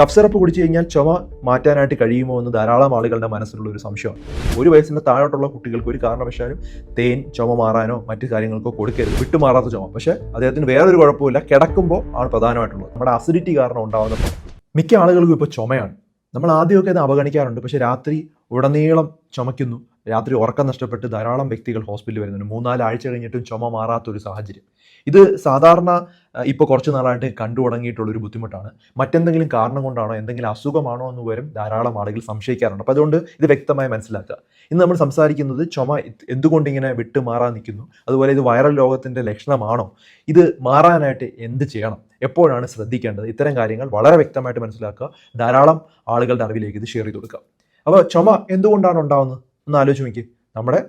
Cough syrup കുടിച്ചു കഴിഞ്ഞാൽ ചുമ മാറ്റാനായിട്ട് കഴിയുമോ എന്ന് ധാരാളം ആളുകളുടെ മനസ്സിലുള്ള ഒരു സംശയമാണ്. ഒരു വയസ്സിന് താഴോട്ടുള്ള കുട്ടികൾക്ക് ഒരു കാരണവശാലും തേൻ ചുമ മാറാനോ മറ്റു കാര്യങ്ങൾക്കോ കൊടുക്കരുത്. വിട്ടുമാറാത്ത ചുമ. പക്ഷേ അദ്ദേഹത്തിന് വേറൊരു കുഴപ്പമില്ല കിടക്കുമ്പോൾ ആണ് പ്രധാനമായിട്ടുള്ളത്. നമ്മുടെ അസിഡിറ്റി കാരണം ഉണ്ടാകുന്ന മിക്ക ആളുകൾക്കും ഇപ്പോൾ ചുമയാണ്. നമ്മൾ ആദ്യമൊക്കെ അത് അവഗണിക്കാറുണ്ട്. പക്ഷേ രാത്രി ഉടനീളം ചുമയ്ക്കുന്നു. രാത്രി ഉറക്കം നഷ്ടപ്പെട്ട് ധാരാളം വ്യക്തികൾ ഹോസ്പിറ്റലിൽ വരുന്നുണ്ട്. മൂന്നാൽ ആഴ്ച കഴിഞ്ഞിട്ടും ചുമ മാറാത്തൊരു സാഹചര്യം. ഇത് സാധാരണ ഇപ്പോൾ കുറച്ച് നാളായിട്ട് കണ്ടു തുടങ്ങിയിട്ടുള്ള ഒരു ബുദ്ധിമുട്ടാണ്. മറ്റെന്തെങ്കിലും കാരണം കൊണ്ടാണോ എന്തെങ്കിലും അസുഖമാണോ എന്ന് വരും ധാരാളം ആളുകൾ സംശയിക്കാറുണ്ട്. അപ്പോൾ അതുകൊണ്ട് ഇത് വ്യക്തമായി മനസ്സിലാക്കുക. ഇന്ന് നമ്മൾ സംസാരിക്കുന്നത് ചുമ എന്തുകൊണ്ട് ഇങ്ങനെ വിട്ട് മാറാൻ നിൽക്കുന്നു? അതുപോലെ ഇത് വൈറൽ രോഗത്തിന്റെ ലക്ഷണമാണോ? ഇത് മാറാനായിട്ട് എന്ത് ചെയ്യണം? എപ്പോഴാണ് ശ്രദ്ധിക്കേണ്ടത്? ഇത്തരം കാര്യങ്ങൾ വളരെ വ്യക്തമായിട്ട് മനസ്സിലാക്കുക. ധാരാളം ആളുകളുടെ അറിവിലേക്ക് ഇത് ഷെയർ ചെയ്ത് കൊടുക്കുക. അപ്പോൾ ചുമ എന്തുകൊണ്ടാണ് ഉണ്ടാവുന്നത്? ഒന്ന് ആലോചിച്ച് നോക്കി നമ്മുടെ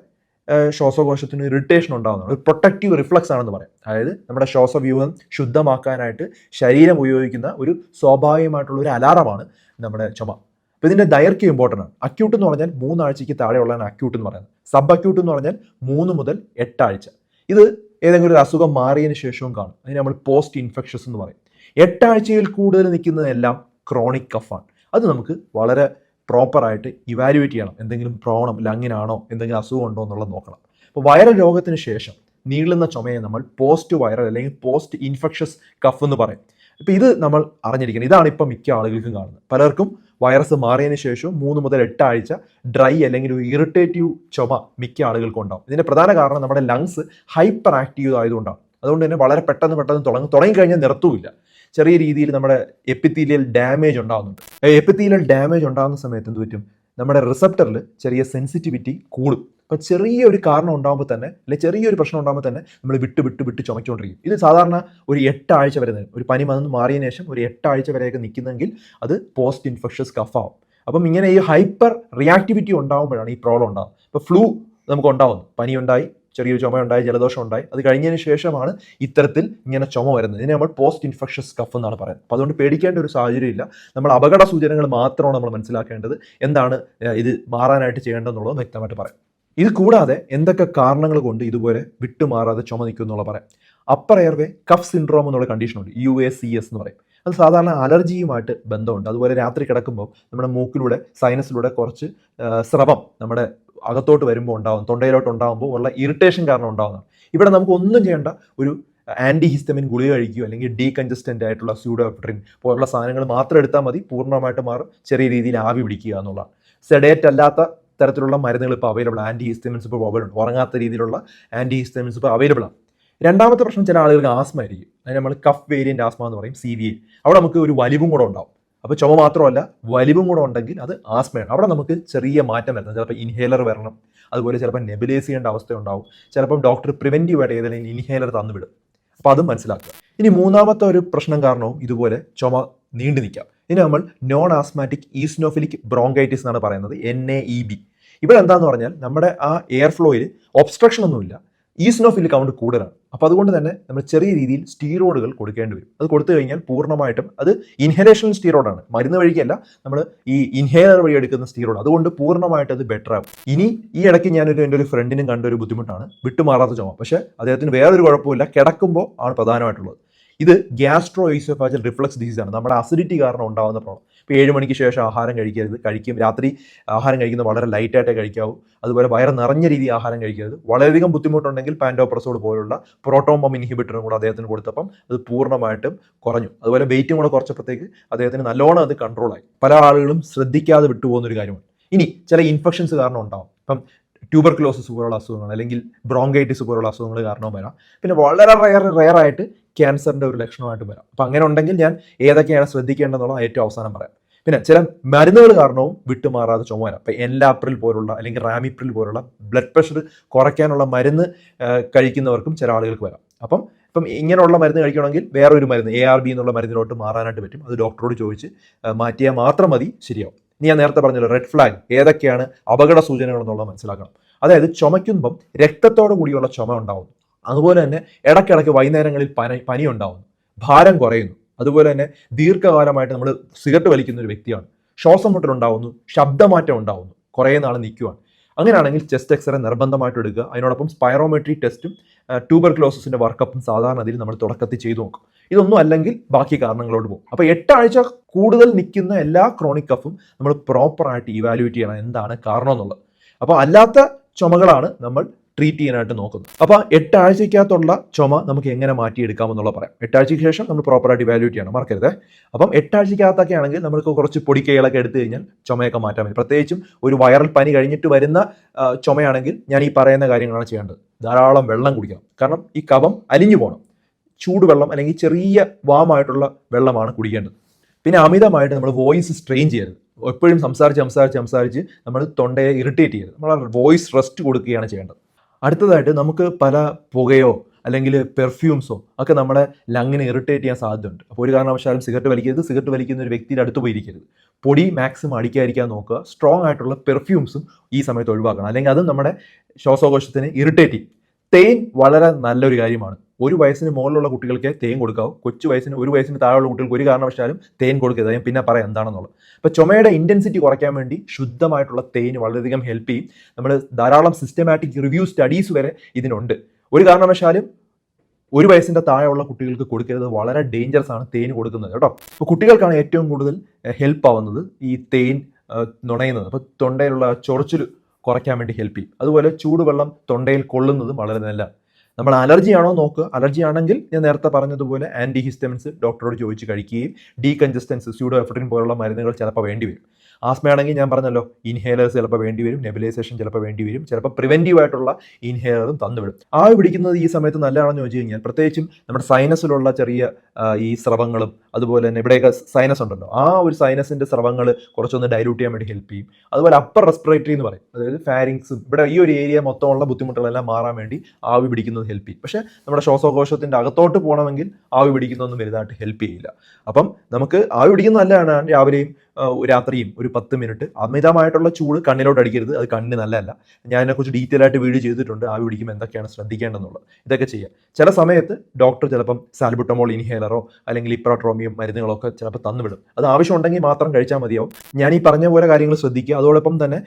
ശ്വാസകോശത്തിന് ഇറിറ്റേഷൻ ഉണ്ടാകുന്നത് ഒരു പ്രൊട്ടക്റ്റീവ് റിഫ്ലക്സ് ആണെന്ന് പറയാം. അതായത് നമ്മുടെ ശ്വാസവ്യൂഹം ശുദ്ധമാക്കാനായിട്ട് ശരീരം ഉപയോഗിക്കുന്ന ഒരു സ്വാഭാവികമായിട്ടുള്ള ഒരു അലാറമാണ് നമ്മുടെ ചുമ. അപ്പോൾ ഇതിന്റെ ദൈർഘ്യം ഇമ്പോർട്ടന്റ് ആണ്. അക്യൂട്ട് എന്ന് പറഞ്ഞാൽ മൂന്നാഴ്ചയ്ക്ക് താഴെയുള്ളതാണ് അക്യൂട്ട് എന്ന് പറയുന്നത്. സബ് അക്യൂട്ട് എന്ന് പറഞ്ഞാൽ മൂന്ന് മുതൽ എട്ടാഴ്ച ഇത് ഏതെങ്കിലും ഒരു അസുഖം മാറിയതിന് ശേഷവും കാണും. അതിന് നമ്മൾ പോസ്റ്റ് ഇൻഫെക്ഷസ് എന്ന് പറയും. എട്ടാഴ്ചയിൽ കൂടുതൽ നിൽക്കുന്നതെല്ലാം ക്രോണിക് കഫാണ് അത് നമുക്ക് വളരെ പ്രോപ്പറായിട്ട് ഇവാലുവേറ്റ് ചെയ്യണം. എന്തെങ്കിലും പ്രോണം ലങ്ങിനാണോ എന്തെങ്കിലും അസുഖം ഉണ്ടോ എന്നുള്ളത് നോക്കണം. അപ്പോൾ വൈറൽ രോഗത്തിന് ശേഷം നീളുന്ന ചുമയെ നമ്മൾ പോസ്റ്റ് വൈറൽ അല്ലെങ്കിൽ പോസ്റ്റ് ഇൻഫെക്ഷസ് കഫ് എന്ന് പറയും. അപ്പോൾ ഇത് നമ്മൾ അറിഞ്ഞിരിക്കണം. ഇതാണ് ഇപ്പം മിക്ക ആളുകൾക്കും കാണുന്നത്. പലർക്കും വൈറസ് മാറിയതിന് ശേഷം മൂന്ന് മുതൽ എട്ട് ആഴ്ച ഡ്രൈ അല്ലെങ്കിൽ ഒരു ഇറിറ്റേറ്റീവ് ചുമ മിക്ക ആളുകൾക്കും ഉണ്ടാവും. ഇതിന്റെ പ്രധാന കാരണം നമ്മുടെ ലങ്സ് ഹൈപ്പർ ആക്റ്റീവ് ആയതുകൊണ്ടാണ്. അതുകൊണ്ട് തന്നെ വളരെ പെട്ടെന്ന് പെട്ടെന്ന് തുടങ്ങും തുടങ്ങിക്കഴിഞ്ഞാൽ നിർത്തൂല്ല. ചെറിയ രീതിയിൽ നമ്മുടെ എപ്പിത്തീലിയൽ ഡാമേജ് ഉണ്ടാകുന്നുണ്ട് എപ്പിത്തീലിയൽ ഡാമേജ് ഉണ്ടാകുന്ന സമയത്ത് എന്ത് പറ്റും? നമ്മുടെ റിസപ്റ്ററിൽ ചെറിയ സെൻസിറ്റിവിറ്റി കൂടും. അപ്പം ചെറിയ ഒരു കാരണം ഉണ്ടാകുമ്പോൾ തന്നെ അല്ലെങ്കിൽ ചെറിയൊരു പ്രശ്നം ഉണ്ടാകുമ്പോൾ തന്നെ നമ്മൾ വിട്ട് വിട്ട് വിട്ട് ചുമച്ചുകൊണ്ടിരിക്കും ഇത് സാധാരണ ഒരു എട്ടാഴ്ച വരെ ഒരു പനി വന്ന് മാറിയ ശേഷം ഒരു എട്ടാഴ്ച വരെയൊക്കെ നിൽക്കുന്നെങ്കിൽ അത് പോസ്റ്റ് ഇൻഫെക്ഷസ് കഫ് ആവും. അപ്പം ഇങ്ങനെ ഈ ഹൈപ്പർ റിയാക്ടിവിറ്റി ഉണ്ടാകുമ്പോഴാണ് ഈ പ്രോബ്ലം ഉണ്ടാകുന്നത് ഇപ്പോൾ ഫ്ലൂ നമുക്ക് ഉണ്ടാവുന്നു. പനി ഉണ്ടായി ചെറിയൊരു ചുമ ഉണ്ടായി ജലദോഷം ഉണ്ടായി അത് കഴിഞ്ഞതിന് ശേഷമാണ് ഇത്തരത്തിൽ ഇങ്ങനെ ചുമ വരുന്നത്. ഇതിനെ നമ്മൾ പോസ്റ്റ് ഇൻഫെക്ഷസ് കഫ് എന്നാണ് പറയുന്നത്. അപ്പോൾ അതുകൊണ്ട് പേടിക്കേണ്ട ഒരു സാഹചര്യം ഇല്ല നമ്മൾ അപകട സൂചനകൾ മാത്രമാണ് നമ്മൾ മനസ്സിലാക്കേണ്ടത്. എന്താണ് ഇത് മാറാനായിട്ട് ചെയ്യേണ്ടതെന്നുള്ളത് വ്യക്തമായിട്ട് പറയാം. ഇത് കൂടാതെ എന്തൊക്കെ കാരണങ്ങൾ കൊണ്ട് ഇതുപോലെ വിട്ടുമാറാതെ ചുമ നിൽക്കും എന്നുള്ള പറയാം. അപ്പർ എയർവേ കഫ് സിൻഡ്രോം എന്നുള്ള കണ്ടീഷനുണ്ട് യു എ സി എസ് എന്ന് പറയും. അത് സാധാരണ അലർജിയുമായിട്ട് ബന്ധമുണ്ട്. അതുപോലെ രാത്രി കിടക്കുമ്പോൾ നമ്മുടെ മൂക്കിലൂടെ സൈനസിലൂടെ കുറച്ച് സ്രവം നമ്മുടെ അകത്തോട്ട് വരുമ്പോൾ ഉണ്ടാകും തൊണ്ടയിലോട്ട് ഉണ്ടാകുമ്പോൾ ഉള്ള ഇറിറ്റേഷൻ കാരണം ഉണ്ടാകുന്നതാണ് ഇവിടെ നമുക്ക് ഒന്നും ചെയ്യേണ്ട ഒരു ആന്റി ഹിസ്റ്റമിൻ ഗുളിക കഴിക്കുകയോ അല്ലെങ്കിൽ ഡീ ഡീകൺജസ്റ്റന്റ് ആയിട്ടുള്ള സ്യൂഡോപ്ട്രിൻ പോലുള്ള സാധനങ്ങൾ മാത്രം എടുത്താൽ മതി പൂർണമായിട്ട് മാറും ചെറിയ രീതിയിൽ ആവി പിടിക്കുക എന്നുള്ളതാണ്. സെഡേറ്റ് അല്ലാത്ത തരത്തിലുള്ള മരുന്നുകൾ ഇപ്പോൾ അവൈലബിൾ ആന്റി ഹിസ്റ്റമിൻസ് ഇപ്പോൾ അവൈലബിൾ ഉറങ്ങാത്ത രീതിയിലുള്ള ആന്റി ഹിസ്റ്റമിൻസ് ഇപ്പോൾ അവൈലബിൾ ആണ്. രണ്ടാമത്തെ പ്രശ്നം ചില ആളുകൾക്ക് ആസ്മ ആയിരിക്കും. അതിന് നമ്മൾ കഫ് വേരിയന്റ് ആസ്മ എന്ന് പറയും സി വി എ അവിടെ നമുക്ക് ഒരു വലിവും കൂടെ ഉണ്ടാവും. അപ്പോൾ ചുമ മാത്രമല്ല വലിവും കൂടെ ഉണ്ടെങ്കിൽ അത് ആസ്മയാണ്. അവിടെ നമുക്ക് ചെറിയ മാറ്റം വരണം ചിലപ്പോൾ ഇൻഹേലർ വരണം. അതുപോലെ ചിലപ്പോൾ നെബിലൈസ് ചെയ്യേണ്ട അവസ്ഥ ഉണ്ടാവും ചിലപ്പം ഡോക്ടർ പ്രിവെന്റീവ് ആയിട്ട് ഏതെങ്കിലും ഇൻഹേലർ തന്നുവിടും. അപ്പോൾ അതും മനസ്സിലാക്കുക. ഇനി മൂന്നാമത്തെ ഒരു പ്രശ്നം കാരണവും ഇതുപോലെ ചുമ നീണ്ടു നിൽക്കാം. ഇനി നമ്മൾ നോൺ ആസ്മാറ്റിക് ഈസ്നോഫിലിക് ബ്രോങ്കൈറ്റിസ് എന്നാണ് പറയുന്നത് എൻ എ ഇ ബി ഇവിടെ എന്താണെന്ന് പറഞ്ഞാൽ നമ്മുടെ ആ എയർ ഫ്ലോയിൽ ഒബ്സ്ട്രക്ഷൻ ഒന്നുമില്ല. ഈസ്നോഫിൽ കൗണ്ട് കൂടുതലാണ്. അപ്പോൾ അതുകൊണ്ട് തന്നെ നമ്മൾ ചെറിയ രീതിയിൽ സ്റ്റീറോയിഡുകൾ കൊടുക്കേണ്ടി വരും. അത് കൊടുത്തു കഴിഞ്ഞാൽ പൂർണമായിട്ടും അത് ഇൻഹലേഷൻ സ്റ്റീറോയിഡാണ് മരുന്ന് വഴിക്കല്ല നമ്മൾ ഈ ഇൻഹേലർ വഴി എടുക്കുന്ന സ്റ്റീറോയിഡ് അതുകൊണ്ട് പൂർണമായിട്ട് അത് ബെറ്റർ ആകും ഇനി ഈ ഇടയ്ക്ക് ഞാനൊരു എന്റെ ഒരു ഫ്രണ്ടിനും കണ്ട ഒരു ബുദ്ധിമുട്ടാണ്. വിട്ടുമാറാത്ത ചുമ. പക്ഷേ അദ്ദേഹത്തിന് വേറൊരു കുഴപ്പമില്ല. കിടക്കുമ്പോൾ ആണ് പ്രധാനമായിട്ടുള്ളത്. ഇത് ഗ്യാസ്ട്രോ ഈസോഫാജൽ റിഫ്ലക്സ് ഡിസീസ് ആണ്. നമ്മുടെ അസിഡിറ്റി കാരണം ഉണ്ടാകുന്ന പ്രോബ്ലം ഇപ്പോൾ ഏഴ് മണിക്ക് ശേഷം ആഹാരം കഴിക്കരുത് കഴിക്കും. രാത്രി ആഹാരം കഴിക്കുന്നത് വളരെ ലൈറ്റായിട്ടേ കഴിക്കാവൂ. അതുപോലെ വയറ് നിറഞ്ഞ രീതി ആഹാരം കഴിക്കരുത്. വളരെയധികം ബുദ്ധിമുട്ടുണ്ടെങ്കിൽ പാൻഡോപ്രസോഡ് പോലുള്ള പ്രോട്ടോമം ഇൻഹിബിറ്ററും കൂടെ അദ്ദേഹത്തിന് കൊടുത്തപ്പം അത് പൂർണമായിട്ടും കുറഞ്ഞു. അതുപോലെ വെയിറ്റും കൂടെ കുറച്ചപ്പോഴത്തേക്ക് അദ്ദേഹത്തിന് നല്ലോണം അത് കൺട്രോളായി പല ആളുകളും ശ്രദ്ധിക്കാതെ വിട്ടുപോകുന്ന ഒരു കാര്യമാണ്. ഇനി ചില ഇൻഫെക്ഷൻസ് കാരണം ഉണ്ടാവും. ഇപ്പം ട്യൂബർക്ലോസിസ് പോലുള്ള അസുഖങ്ങൾ അല്ലെങ്കിൽ ബ്രോങ്കൈറ്റിസ് പോലുള്ള അസുഖങ്ങൾ കാരണവും വരാം. പിന്നെ വളരെ റയർ ആയിട്ട് ക്യാൻസറിന്റെ ഒരു ലക്ഷണമായിട്ട് വരാം. അപ്പം അങ്ങനെ ഉണ്ടെങ്കിൽ ഞാൻ ഏതൊക്കെയാണ് ശ്രദ്ധിക്കേണ്ടതെന്നുള്ള ഏറ്റവും അവസാനം പറയാം. പിന്നെ ചില മരുന്നുകൾ കാരണവും വിട്ടുമാറാതെ ചുമ വരാം. ഇപ്പം എല്ലാപ്രിൽ പോലുള്ള അല്ലെങ്കിൽ റാമിപ്രിൽ പോലുള്ള ബ്ലഡ് പ്രഷർ കുറയ്ക്കാനുള്ള മരുന്ന് കഴിക്കുന്നവർക്കും ചില ആളുകൾക്ക് വരാം. അപ്പം ഇപ്പം ഇങ്ങനെയുള്ള മരുന്ന് കഴിക്കണമെങ്കിൽ വേറൊരു മരുന്ന് എ ആർ ബി എന്നുള്ള മരുന്നിലോട്ട് മാറാനായിട്ട് പറ്റും. അത് ഡോക്ടറോട് ചോദിച്ച് മാറ്റിയാൽ മാത്രം മതി ശരിയാവും. ഇനി ഞാൻ നേരത്തെ പറഞ്ഞല്ലോ റെഡ് ഫ്ലാഗ് ഏതൊക്കെയാണ് അപകട സൂചനകൾ എന്നുള്ളത് മനസ്സിലാക്കണം. അതായത് ചുമയ്ക്കുമ്പം രക്തത്തോടു കൂടിയുള്ള ചുമ ഉണ്ടാവുന്നു അതുപോലെ തന്നെ ഇടയ്ക്കിടയ്ക്ക് വൈകുന്നേരങ്ങളിൽ പനി പനി ഭാരം കുറയുന്നു. അതുപോലെ തന്നെ ദീർഘകാലമായിട്ട് നമ്മൾ സിഗരറ്റ് വലിക്കുന്ന ഒരു വ്യക്തിയാണ്. ശ്വാസം മുട്ടലുണ്ടാവുന്നു ശബ്ദമാറ്റം ഉണ്ടാവുന്നു കുറേ നാൾ നിൽക്കുവാണ് അങ്ങനെയാണെങ്കിൽ ചെസ്റ്റ് എക്സ്റേ നിർബന്ധമായിട്ട് എടുക്കുക. അതിനോടൊപ്പം സ്പൈറോമെട്രി ടെസ്റ്റും ട്യൂബർ ക്ലോസസിന്റെ വർക്കപ്പും സാധാരണ നമ്മൾ തുടക്കത്തിൽ ചെയ്തു നോക്കും. ഇതൊന്നും അല്ലെങ്കിൽ ബാക്കി കാരണങ്ങളോട് പോകും. അപ്പോൾ എട്ടാഴ്ച കൂടുതൽ നിൽക്കുന്ന എല്ലാ ക്രോണിക് കഫും നമ്മൾ പ്രോപ്പറായിട്ട് ഇവാലുവേറ്റ് ചെയ്യണം. എന്താണ് കാരണം എന്നുള്ളത് അപ്പോൾ അല്ലാത്ത ചുമകളാണ് നമ്മൾ ട്രീറ്റ് ചെയ്യാനായിട്ട് നോക്കുന്നത് അപ്പോൾ എട്ടാഴ്ചയ്ക്കകത്തുള്ള ചുമ നമുക്ക് എങ്ങനെ മാറ്റിയെടുക്കാമെന്നുള്ള പറയാം. എട്ടാഴ്ചയ്ക്ക് ശേഷം നമ്മൾ പ്രോപ്പറായിട്ട് ഇവാലുവേറ്റ് ചെയ്യണം. മറക്കരുത്. അപ്പം എട്ടാഴ്ചയ്ക്കകത്തൊക്കെ ആണെങ്കിൽ നമുക്ക് കുറച്ച് പൊടിക്കൈകളൊക്കെ എടുത്തു കഴിഞ്ഞാൽ ചുമയൊക്കെ മാറ്റാൻ പറ്റും. പ്രത്യേകിച്ചും ഒരു വൈറൽ പനി കഴിഞ്ഞിട്ട് വരുന്ന ചുമയാണെങ്കിൽ ഞാൻ ഈ പറയുന്ന കാര്യങ്ങളാണ് ചെയ്യേണ്ടത്. ധാരാളം വെള്ളം കുടിക്കണം. കാരണം ഈ കഫം അലിഞ്ഞു പോകണം ചൂടുവെള്ളം അല്ലെങ്കിൽ ചെറിയ വാമായിട്ടുള്ള വെള്ളമാണ് കുടിക്കേണ്ടത്. പിന്നെ അമിതമായിട്ട് നമ്മൾ വോയിസ് സ്ട്രെയിൻ ചെയ്യരുത്. എപ്പോഴും സംസാരിച്ച് സംസാരിച്ച് സംസാരിച്ച് നമ്മൾ തൊണ്ടയെ ഇറിറ്റേറ്റ് ചെയ്യരുത്. നമ്മൾ വോയിസ് റെസ്റ്റ് കൊടുക്കുകയാണ് ചെയ്യേണ്ടത്. അടുത്തതായിട്ട് നമുക്ക് പല പുകയോ അല്ലെങ്കിൽ പെർഫ്യൂംസോ ഒക്കെ നമ്മുടെ ലങ്ങിനെ ഇറിറ്റേറ്റ് ചെയ്യാൻ സാധ്യതയുണ്ട്. അപ്പോൾ ഒരു കാരണവശാലും സിഗരറ്റ് വലിക്കരുത്. സിഗരറ്റ് വലിക്കുന്ന ഒരു വ്യക്തിയുടെ അടുത്ത് പോയിരിക്കരുത് പൊടി മാക്സിമം അടിക്കാതിരിക്കാൻ നോക്കുക. സ്ട്രോങ് ആയിട്ടുള്ള പെർഫ്യൂംസും ഈ സമയത്ത് ഒഴിവാക്കണം. അല്ലെങ്കിൽ അതും നമ്മുടെ ശ്വാസകോശത്തിന് ഇറിറ്റേറ്റ് ചെയ്യും. തേൻ വളരെ നല്ലൊരു കാര്യമാണ്. ഒരു വയസ്സിന് മുകളിലുള്ള കുട്ടികൾക്ക് തേൻ കൊടുക്കാവും. കൊച്ചു വയസ്സിന് ഒരു വയസ്സിന് താഴെയുള്ള കുട്ടികൾക്ക് ഒരു കാരണവശാലും തേൻ കൊടുക്കരുത്. ഞാൻ പിന്നെ പറയാം എന്താണെന്നുള്ളത്. അപ്പോൾ ചുമയുടെ ഇന്റൻസിറ്റി കുറയ്ക്കാൻ വേണ്ടി ശുദ്ധമായിട്ടുള്ള തേൻ വളരെയധികം ഹെൽപ്പ് ചെയ്യും. നമ്മൾ ധാരാളം സിസ്റ്റമാറ്റിക് റിവ്യൂ സ്റ്റഡീസ് വരെ ഇതിനുണ്ട്. ഒരു കാരണവശാലും ഒരു വയസ്സിന്റെ താഴെയുള്ള കുട്ടികൾക്ക് കൊടുക്കരുത്. വളരെ ഡേഞ്ചറസ് ആണ് തേൻ കൊടുക്കുന്നത് കേട്ടോ. അപ്പോൾ കുട്ടികൾക്കാണ് ഏറ്റവും കൂടുതൽ ഹെൽപ്പ് ആവുന്നത് ഈ തേൻ നുണയുന്നത്. അപ്പോൾ തൊണ്ടയിലുള്ള ചൊറിച്ചിൽ കുറയ്ക്കാൻ വേണ്ടി ഹെൽപ്പ് ചെയ്യും. അതുപോലെ ചൂടുവെള്ളം തൊണ്ടയിൽ കൊള്ളുന്നതും വളരെ നല്ല നമ്മൾ അലർജി ആണോ നോക്കുക അലർജി ആണെങ്കിൽ ഞാൻ നേരത്തെ പറഞ്ഞതുപോലെ ആന്റി ഹിസ്റ്റമിൻസ് ഡോക്ടറോട് ചോദിച്ച് കഴിക്കുകയും ഡീകൺജസ്റ്റൻസ് സ്യൂഡോ എഫ്രിൻ പോലുള്ള മരുന്നുകൾ ചിലപ്പോൾ വേണ്ടി വരും. ആസ്മയാണെങ്കിൽ ഞാൻ പറഞ്ഞല്ലോ ഇൻഹേലേഴ്സ് ചിലപ്പോൾ വേണ്ടി വരും നെബിലൈസേഷൻ ചിലപ്പോൾ വേണ്ടി വരും ചിലപ്പോൾ പ്രിവെന്റീവ് ആയിട്ടുള്ള ഇൻഹേലറും തന്നുവിടും. ആവി പിടിക്കുന്നത് ഈ സമയത്ത് നല്ലതാണെന്ന് ചോദിച്ചു കഴിഞ്ഞാൽ പ്രത്യേകിച്ചും നമ്മുടെ സൈനസിലുള്ള ചെറിയ ഈ സ്രവങ്ങളും അതുപോലെ തന്നെ ഇവിടെയൊക്കെ സൈനസ് ഉണ്ടല്ലോ. ആ ഒരു സൈനസിന്റെ സ്രവങ്ങൾ കുറച്ചൊന്ന് ഡൈലൂട്ട് ചെയ്യാൻ വേണ്ടി ഹെൽപ്പ് ചെയ്യും. അതുപോലെ അപ്പർ റെസ്പിറേറ്ററി എന്ന് പറയും. അതായത് ഫാരിങ്സും ഇവിടെ ഈ ഒരു ഏരിയ മൊത്തമുള്ള ബുദ്ധിമുട്ടുകളെല്ലാം മാറാൻ വേണ്ടി ആവി പിടിക്കുന്നത് ഹെൽപ്പ് ചെയ്യും. പക്ഷേ നമ്മുടെ ശ്വാസകോശത്തിന്റെ അകത്തോട്ട് പോകണമെങ്കിൽ ആവി പിടിക്കുന്നതൊന്നും വലുതായിട്ട് ഹെൽപ്പ് ചെയ്യില്ല. അപ്പം നമുക്ക് ആവി പിടിക്കുന്നത് നല്ലതാണ് രാവിലെയും രാത്രിയും ഒരു പത്ത് മിനിറ്റ് അമിതമായിട്ടുള്ള ചൂട് കണ്ണിലോട്ട് അടിക്കരുത്. അത് കണ്ണിന് നല്ലതല്ല. ഞാൻ അതിനെക്കുറിച്ച് ഡീറ്റെയിൽ ആയിട്ട് വീഡിയോ ചെയ്തിട്ടുണ്ട്. ആ പിടിക്കുമ്പോൾ എന്തൊക്കെയാണ് ശ്രദ്ധിക്കേണ്ടതെന്നുള്ളത്. ഇതൊക്കെ ചെയ്യാം. ചില സമയത്ത് ഡോക്ടർ ചിലപ്പം സാൽബുട്ടമോൾ ഇൻഹേലറോ അല്ലെങ്കിൽ ഇപ്രോട്രോമിയോ മരുന്നുകളൊക്കെ ചിലപ്പോൾ തന്നുവിടും. അത് ആവശ്യമുണ്ടെങ്കിൽ മാത്രം കഴിച്ചാൽ മതിയാവും. ഞാൻ ഈ പറഞ്ഞ പോലെ കാര്യങ്ങൾ ശ്രദ്ധിക്കുക. അതോടൊപ്പം തന്നെ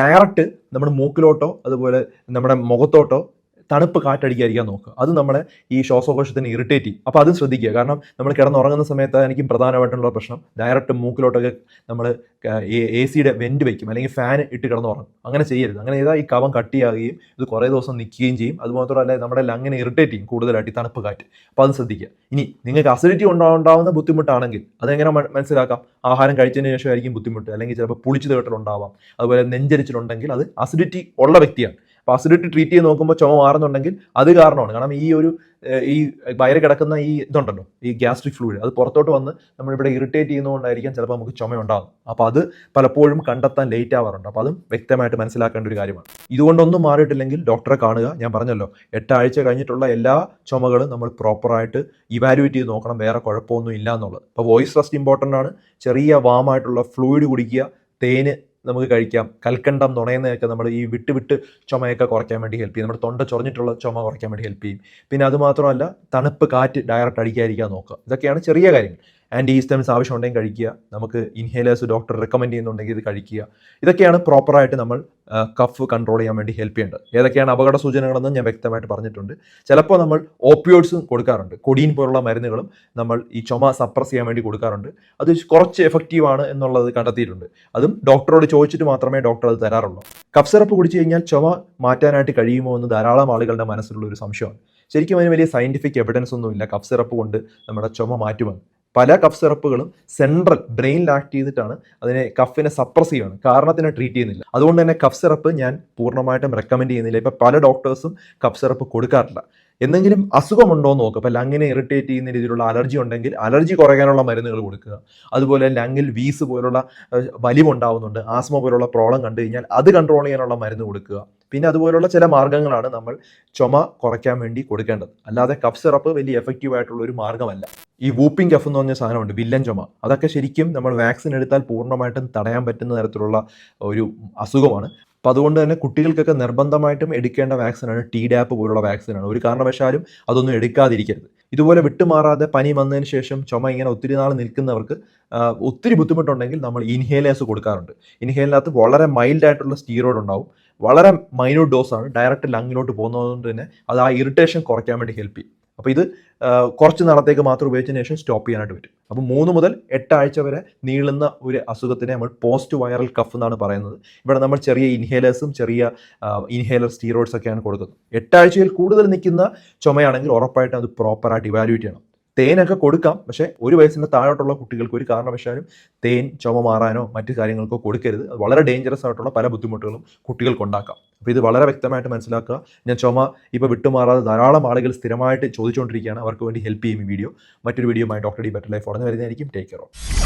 ഡയറക്റ്റ് നമ്മുടെ മൂക്കിലോട്ടോ അതുപോലെ നമ്മുടെ മുഖത്തോട്ടോ തണുപ്പ് കാറ്റടിക്കാതിരിക്കാൻ നോക്കുക. അത് നമ്മളെ ഈ ശ്വാസകോശത്തിന് ഇറിറ്റേറ്റ് ചെയ്യും. അപ്പോൾ അതും ശ്രദ്ധിക്കുക. കാരണം നമ്മൾ കിടന്നുറങ്ങുന്ന സമയത്ത് എനിക്ക് പ്രധാനമായിട്ടുള്ള പ്രശ്നം ഡയറക്റ്റ് മൂക്കിലോട്ടൊക്കെ നമ്മൾ എ സിയുടെ വെന്റ് വയ്ക്കും അല്ലെങ്കിൽ ഫാൻ ഇട്ട് കിടന്നുറങ്ങും. അങ്ങനെ ചെയ്യരുത്. അങ്ങനെ ചെയ്താൽ ഈ കവം കട്ടിയാകുകയും ഇത് കുറേ ദിവസം നിൽക്കുകയും ചെയ്യും. അതുമാത്രമല്ല നമ്മുടെ ലങ്ങിനെ ഇറിറ്റേറ്റ് ചെയ്യും കൂടുതലായിട്ട് ഈ തണുപ്പ് കാറ്റ്. അപ്പോൾ അത് ശ്രദ്ധിക്കുക. ഇനി നിങ്ങൾക്ക് അസിഡിറ്റി ഉണ്ടാവുന്ന ബുദ്ധിമുട്ടാണെങ്കിൽ അതെങ്ങനെ മനസ്സിലാക്കാം? ആഹാരം കഴിച്ചതിന് ശേഷമായിരിക്കും ബുദ്ധിമുട്ട്. അല്ലെങ്കിൽ ചിലപ്പോൾ പുളിച്ചു തേട്ടലുണ്ടാവാം അതുപോലെ നെഞ്ചരിച്ചിലുണ്ടെങ്കിൽ അത് അസിഡിറ്റി ഉള്ള വ്യക്തിയാണ്. അപ്പോൾ അസിഡിറ്റി ട്രീറ്റ് ചെയ്ത് നോക്കുമ്പോൾ ചുമ മാറുന്നുണ്ടെങ്കിൽ അത് കാരണമാണ്. കാരണം ഈ ഒരു ഈ വയറ് കിടക്കുന്ന ഈ ഇതുണ്ടല്ലോ ഈ ഗ്യാസ്ട്രിക് ഫ്ലൂയിഡ് അത് പുറത്തോട്ട് വന്ന് നമ്മളിവിടെ ഇറിറ്റേറ്റ് ചെയ്യുന്നതുകൊണ്ടായിരിക്കാം ചിലപ്പോൾ നമുക്ക് ചുമ ഉണ്ടാകും അപ്പോൾ അത് പലപ്പോഴും കണ്ടെത്താൻ ലേറ്റ് ആവാറുണ്ട്. അപ്പോൾ അതും വ്യക്തമായിട്ട് മനസ്സിലാക്കേണ്ട ഒരു കാര്യമാണ്. ഇതുകൊണ്ടൊന്നും മാറിയിട്ടില്ലെങ്കിൽ ഡോക്ടറെ കാണുക. ഞാൻ പറഞ്ഞല്ലോ എട്ടാഴ്ച കഴിഞ്ഞിട്ടുള്ള എല്ലാ ചുമകളും നമ്മൾ പ്രോപ്പറായിട്ട് ഇവാലുവേറ്റ് ചെയ്ത് നോക്കണം. വേറെ കുഴപ്പമൊന്നും ഇല്ല എന്നുള്ളത് അപ്പോൾ വോയിസ് റെസ്റ്റ് ഇമ്പോർട്ടന്റ് ആണ്. ചെറിയ വാമായിട്ടുള്ള ഫ്ലൂയിഡ് കുടിക്കുക. തേന് നമുക്ക് കഴിക്കാം. കൽക്കണ്ടം നുണയുന്നതൊക്കെ നമ്മൾ ഈ വിട്ട് വിട്ട് ചുമയൊക്കെ കുറയ്ക്കാൻ വേണ്ടി ഹെൽപ്പ് ചെയ്യും. നമ്മുടെ തൊണ്ട ചൊറിഞ്ഞിട്ടുള്ള ചുമ കുറയ്ക്കാൻ വേണ്ടി ഹെൽപ്പ് ചെയ്യും. പിന്നെ അതുമാത്രമല്ല തണുപ്പ് കാറ്റ് ഡയറക്റ്റ് അടിക്കാതിരിക്കാൻ നോക്കുക. ഇതൊക്കെയാണ് ചെറിയ കാര്യങ്ങൾ. ആന്റി ഈസ്റ്റംസ് ആവശ്യമുണ്ടെങ്കിൽ കഴിക്കുക. നമുക്ക് ഇൻഹേലേഴ്സ് ഡോക്ടർ റെക്കമെൻഡ് ചെയ്യുന്നുണ്ടെങ്കിൽ ഇത് കഴിക്കുക. ഇതൊക്കെയാണ് പ്രോപ്പറായിട്ട് നമ്മൾ കഫ് കൺട്രോൾ ചെയ്യാൻ വേണ്ടി ഹെൽപ്പ് ചെയ്യേണ്ടത്. ഏതൊക്കെയാണ് അപകട സൂചനകളെന്ന് ഞാൻ വ്യക്തമായിട്ട് പറഞ്ഞിട്ടുണ്ട്. ചിലപ്പോൾ നമ്മൾ ഓപ്പിയോഡ്സും കൊടുക്കാറുണ്ട്. കൊടീൻ പോലുള്ള മരുന്നുകളും നമ്മൾ ഈ ചുമ സപ്രസ് ചെയ്യാൻ വേണ്ടി കൊടുക്കാറുണ്ട്. അത് കുറച്ച് എഫക്റ്റീവ് ആണ് എന്നുള്ളത് കണ്ടെത്തിയിട്ടുണ്ട്. അതും ഡോക്ടറോട് ചോദിച്ചിട്ട് മാത്രമേ ഡോക്ടർ അത് തരാറുള്ളൂ. കഫ് സിറപ്പ് കുടിച്ചു കഴിഞ്ഞാൽ ചുമ മാറ്റാനായിട്ട് കഴിയുമോ എന്ന് ധാരാളം ആളുകളുടെ മനസ്സിലുള്ള ഒരു സംശയമാണ്. ശരിക്കും അതിന് വലിയ സയന്റിഫിക് എവിഡൻസ് ഒന്നുമില്ല. കഫ് സിറപ്പ് കൊണ്ട് നമ്മുടെ ചുമ മാറ്റുമെന്ന്. പല കഫ് സിറപ്പുകളും സെൻട്രൽ ബ്രെയിനിൽ ആക്ട് ചെയ്തിട്ടാണ് അതിനെ കഫിനെ സപ്രസ് ചെയ്യാണ് കാരണത്തിനെ ട്രീറ്റ് ചെയ്യുന്നില്ല. അതുകൊണ്ട് തന്നെ കഫ് സിറപ്പ് ഞാൻ പൂർണമായിട്ടും റെക്കമെൻഡ് ചെയ്യുന്നില്ല. ഇപ്പം പല ഡോക്ടേഴ്സും കഫ് സിറപ്പ് കൊടുക്കാറില്ല. എന്തെങ്കിലും അസുഖമുണ്ടോ എന്ന് നോക്കുക അപ്പോൾ ലങ്ങിനെ ഇറിറ്റേറ്റ് ചെയ്യുന്ന രീതിയിലുള്ള അലർജി ഉണ്ടെങ്കിൽ അലർജി കുറയ്ക്കാനുള്ള മരുന്നുകൾ കൊടുക്കുക. അതുപോലെ ലങ്ങിൽ വീസ് പോലുള്ള വലിവുണ്ടാവുന്നുണ്ട്. ആസ്മ പോലുള്ള പ്രോബ്ലം കണ്ടു കഴിഞ്ഞാൽ അത് കൺട്രോൾ ചെയ്യാനുള്ള മരുന്ന് കൊടുക്കുക. പിന്നെ അതുപോലുള്ള ചില മാർഗങ്ങളാണ് നമ്മൾ ചുമ കുറയ്ക്കാൻ വേണ്ടി കൊടുക്കേണ്ടത്. അല്ലാതെ കഫ് സിറപ്പ് വലിയ എഫക്റ്റീവ് ആയിട്ടുള്ള ഒരു മാർഗമല്ല ഈ വൂപ്പിംഗ് കഫ് എന്ന് പറഞ്ഞ സാധനമുണ്ട് വില്ലൻ ചുമ. അതൊക്കെ ശരിക്കും നമ്മൾ വാക്സിൻ എടുത്താൽ പൂർണമായിട്ടും തടയാൻ പറ്റുന്ന തരത്തിലുള്ള ഒരു അസുഖമാണ്. അപ്പോൾ അതുകൊണ്ട് തന്നെ കുട്ടികൾക്കൊക്കെ നിർബന്ധമായിട്ടും എടുക്കേണ്ട വാക്സിനാണ് ടി ഡാപ്പ് പോലുള്ള വാക്സിനാണ് ഒരു കാരണവശാലും അതൊന്നും എടുക്കാതിരിക്കരുത്. ഇതുപോലെ വിട്ടുമാറാതെ പനി വന്നതിന് ശേഷം ചുമ ഇങ്ങനെ ഒത്തിരി നാൾ നിൽക്കുന്നവർക്ക് ഒത്തിരി ബുദ്ധിമുട്ടുണ്ടെങ്കിൽ നമ്മൾ ഇൻഹേലേഴ്സ് കൊടുക്കാറുണ്ട്. ഇൻഹേലിനകത്ത് വളരെ മൈൽഡ് ആയിട്ടുള്ള സ്റ്റീറോയിഡ് ഉണ്ടാവും. വളരെ മൈന്യൂട്ട് ഡോസാണ് ഡയറക്റ്റ് ലങ്ങിലോട്ട് പോകുന്നതുകൊണ്ട് തന്നെ അത് ആ ഇറിറ്റേഷൻ കുറയ്ക്കാൻ വേണ്ടി ഹെൽപ്പ് ചെയ്യും. അപ്പോൾ ഇത് കുറച്ച് നാളത്തേക്ക് മാത്രം ഉപയോഗിച്ചതിന് ശേഷം സ്റ്റോപ്പ് ചെയ്യാനായിട്ട് പറ്റും. അപ്പോൾ മൂന്ന് മുതൽ എട്ടാഴ്ച വരെ നീളുന്ന ഒരു അസുഖത്തിനെ നമ്മൾ പോസ്റ്റ് വൈറൽ കഫ് എന്നാണ് പറയുന്നത്. ഇവിടെ നമ്മൾ ചെറിയ ഇൻഹേലേഴ്സും ചെറിയ ഇൻഹേലർ സ്റ്റീറോയിഡ്സ് ഒക്കെയാണ് കൊടുക്കുന്നത്. എട്ടാഴ്ചയിൽ കൂടുതൽ നിൽക്കുന്ന ചുമയാണെങ്കിൽ ഉറപ്പായിട്ടും അത് പ്രോപ്പറായിട്ട് ഇവാലുവേറ്റ് ചെയ്യണം. തേനൊക്കെ കൊടുക്കാം. പക്ഷേ ഒരു വയസ്സിന് താഴോട്ടുള്ള കുട്ടികൾക്ക് ഒരു കാരണവശാലും തേൻ ചുമ മാറാനോ മറ്റു കാര്യങ്ങൾക്കോ കൊടുക്കരുത്. വളരെ ഡേഞ്ചറസ് ആയിട്ടുള്ള പല ബുദ്ധിമുട്ടുകളും കുട്ടികൾക്ക് ഉണ്ടാക്കാം. അപ്പോൾ ഇത് വളരെ വ്യക്തമായിട്ട് മനസ്സിലാക്കുക. ഞാൻ ചുമ ഇപ്പോൾ വിട്ടുമാറാതെ ധാരാളം ആളുകൾ സ്ഥിരമായിട്ട് ചോദിച്ചുകൊണ്ടിരിക്കുകയാണ്. അവർക്ക് വേണ്ടി ഹെൽപ്പ് ചെയ്യും ഈ വീഡിയോ മറ്റൊരു video doctor D better life ഉടനെ വരുന്നതായിരിക്കും. Take care